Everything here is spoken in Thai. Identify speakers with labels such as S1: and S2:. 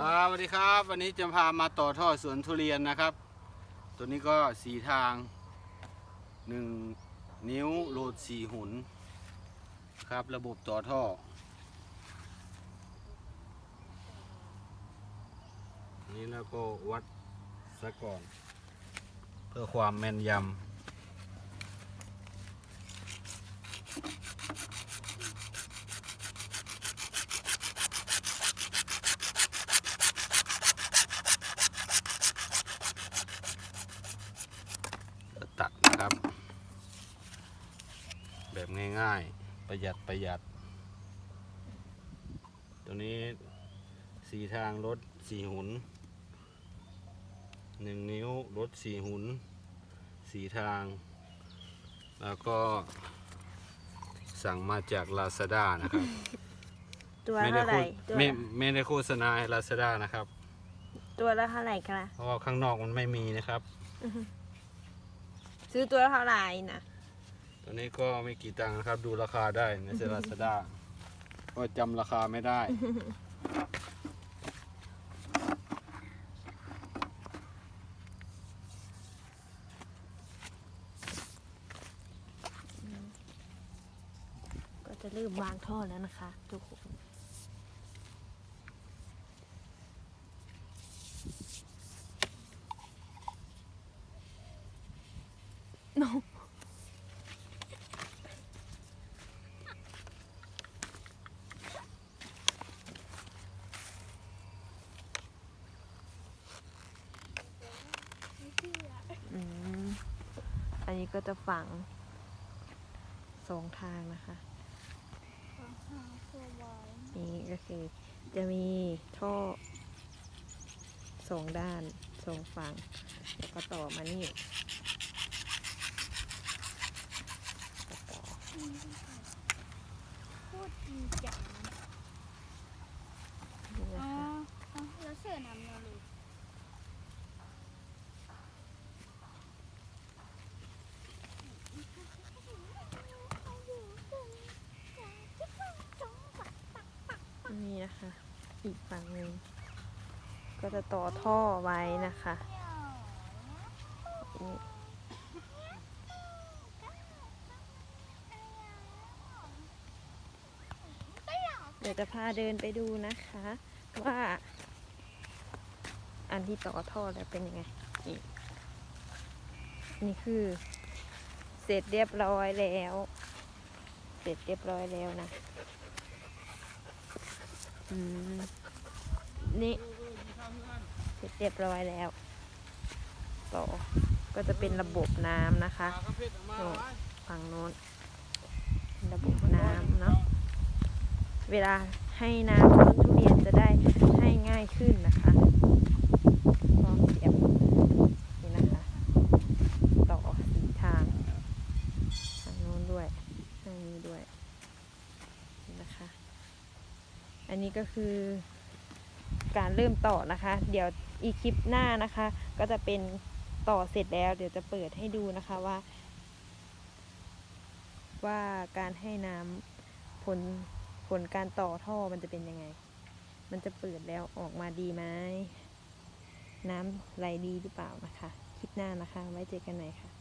S1: ครับสวัสดีครับ วันนี้จะพามาต่อท่อสวนทุเรียนนะครับ ตัวนี้ก็สีทางหนึ่งนิ้วโหลดสี่หุนครับ ระบบต่อท่อ นี่แล้วก็วัดซะก่อน เพื่อความแม่นยำตัดนะครับ แบบง่าย ๆ ประหยัดประหยัด ตัวนี้สีทางรถสี่หุนหนึ่งนิ้วรถสี่หุนสีทาง แล้วก็สั่งมาจาก Lazada นะครับ
S2: ตัว
S1: ไม่ได้
S2: เท่าไห
S1: โฆ
S2: ร่
S1: ษ
S2: ตัว
S1: ไม่
S2: ละ
S1: ไม่ได้โฆษณาให้ Lazada นะครับ
S2: ตัวละเท่าไหร่คะ
S1: เพราะว่าข้างนอกมันไม่มีนะครับ
S2: ซื้อตัวละเท่าไหร่นะ
S1: ตัวนี้ก็ไม่กี่ตังค์นะครับ ดูราคาได้ในเซลาซาด้าก็จำราคาไม่ได้
S2: ก็จะเริ่มวางท่อแล้วนะคะ ทุกคน อืม อั นี้ก็จะฝังสองทางนะคะนี่ก็คือจะมีท่อสองด้านสองฝั่งแล้วก็ต่อมานี่ก็ต่อ
S3: พูดจริงจัง
S2: นี่
S3: อ๋
S2: นะ
S3: อ
S2: คะ
S3: อ๋อแล้วเสือน้ำเนาลูก哦
S2: นี่นะคะ อีกฝั่งหนึ่งก็จะต่อท่อไว้นะคะนี่เดี๋ยวจะพาเดินไปดูนะคะ ว่า อันที่ต่อท่อแล้วเป็นยังไงนี่นี่คือ เสร็จเรียบร้อยแล้ว เสร็จเรียบร้อยแล้วนะ นี่เสร็จเรียบร้อยแล้ว ต่อ ก็จะเป็นระบบน้ำนะคะโน่ฝั่งโน้นเป็นระบบน้ำเนาะ เวลาให้น้ำต้นทุเรียนจะได้ให้ง่ายขึ้นนะคะพร้อมเสียบนี่นะคะ ต่อสีทางทางโน้นด้วยทางนี้ด้วยนี่นะคะ อันนี้ก็คือการเริ่มต่อนะคะ เดี๋ยวอีกคลิปหน้านะคะ ก็จะเป็นต่อเสร็จแล้ว เดี๋ยวจะเปิดให้ดูนะคะว่า ว่าการให้น้ำผลผลการต่อท่อมันจะเป็นยังไง มันจะเปิดแล้วออกมาดีไหมน้ำไหลดีหรือเปล่านะคะ คลิปหน้านะคะ ไว้เจอกันใหม่ค่ะ